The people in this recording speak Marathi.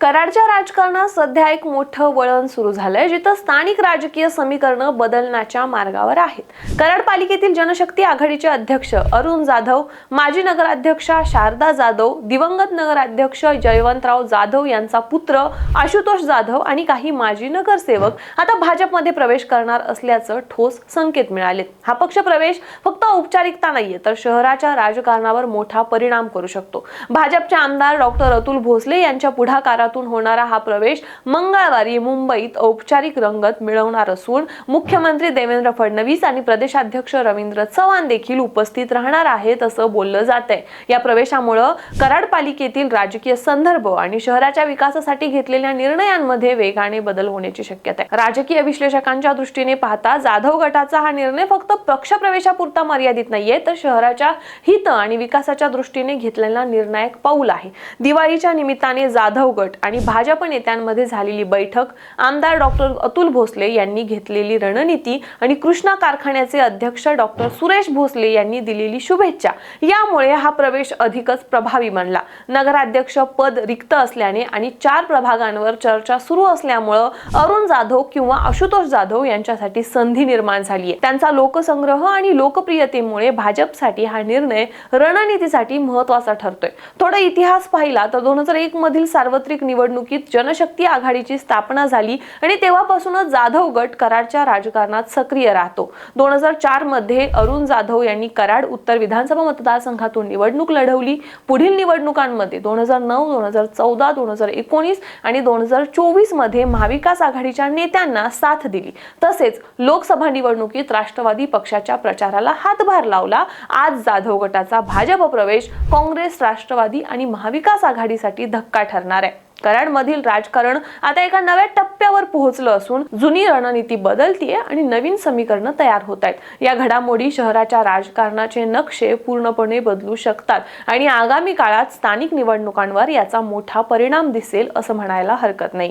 कराडच्या राजकारणात सध्या एक मोठं वळण सुरू झालंय जिथं स्थानिक राजकीय समीकरणं बदलण्याच्या मार्गावर आहेत. कराड पालिकेतील जनशक्ती आघाडीचे अध्यक्ष अरुण जाधव माजी नगराध्यक्षा शारदा जाधव दिवंगत नगराध्यक्ष जयवंतराव जाधव यांचा पुत्र आशुतोष जाधव आणि काही माजी नगरसेवक आता भाजपमध्ये प्रवेश करणार असल्याचं ठोस संकेत मिळाले. हा पक्ष प्रवेश फक्त औपचारिकता नाहीये तर शहराच्या राजकारणावर मोठा परिणाम करू शकतो. भाजपचे आमदार डॉक्टर अतुल भोसले यांच्या विभागातून होणारा हा प्रवेश मंगळवारी मुंबईत औपचारिक रंगत मिळवणार असून मुख्यमंत्री देवेंद्र फडणवीस आणि प्रदेशाध्यक्ष रवींद्र चव्हाण देखील उपस्थित राहणार आहेत असं बोललं जात आहे या प्रवेशामुळं कराड पालिकेतील राजकीय संदर्भ आणि शहराच्या विकासासाठी घेतलेल्या निर्णयांमध्ये वेगाने बदल होण्याची शक्यता आहे. राजकीय विश्लेषकांच्या दृष्टीने पाहता जाधव गटाचा हा निर्णय फक्त पक्षप्रवेशापुरता मर्यादित नाहीये तर शहराच्या हित आणि विकासाच्या दृष्टीने घेतलेला निर्णायक पाऊल आहे. दिवाळीच्या निमित्ताने जाधव गट आणि भाजप नेत्यांमध्ये झालेली बैठक आमदार डॉक्टर अतुल भोसले यांनी घेतलेली रणनीती आणि कृष्णा कारखान्याचे अध्यक्ष डॉक्टर सुरेश भोसले यांनी दिलेली शुभेच्छा. यामुळे हा प्रवेश अधिकच प्रभावी बनला. नगराध्यक्ष पद रिक्त असल्याने आणि चार प्रभागांवर चर्चा सुरू असल्यामुळं अरुण जाधव किंवा आशुतोष जाधव यांच्यासाठी संधी निर्माण झाली आहे त्यांचा लोकसंग्रह आणि लोकप्रियतेमुळे भाजपसाठी हा निर्णय रणनीतीसाठी महत्त्वाचा ठरतोय. थोडा इतिहास पाहिला तर दोन हजार एक मधील सार्वत्रिक निवडणुकीत जनशक्ती आघाडीची स्थापना झाली आणि तेव्हापासूनच जाधव गट कराडच्या राजकारणात सक्रिय राहतो. दोन हजार चारमध्ये अरुण जाधव यांनी कराड उत्तर विधानसभा मतदारसंघातून निवडणूक लढवली. पुढील निवडणुकांमध्ये दोन हजार नऊ दोन हजार चौदा दोन हजार एकोणीस आणि दोन हजार चोवीसमध्ये महाविकास आघाडीच्या नेत्यांना साथ दिली. तसेच लोकसभा निवडणुकीत राष्ट्रवादी पक्षाच्या प्रचाराला हातभार लावला. आज जाधव गटाचा भाजप प्रवेश काँग्रेस राष्ट्रवादी आणि महाविकास आघाडीसाठी धक्का ठरणार आहे. कराडमधील राजकारण आता एका नव्या टप्प्यावर पोहोचलं असून जुनी रणनीती बदलतीये आणि नवीन समीकरणं तयार होत आहेत या घडामोडी शहराच्या राजकारणाचे नक्षे पूर्णपणे बदलू शकतात आणि आगामी काळात स्थानिक निवडणुकांवर याचा मोठा परिणाम दिसेल असं म्हणायला हरकत नाही.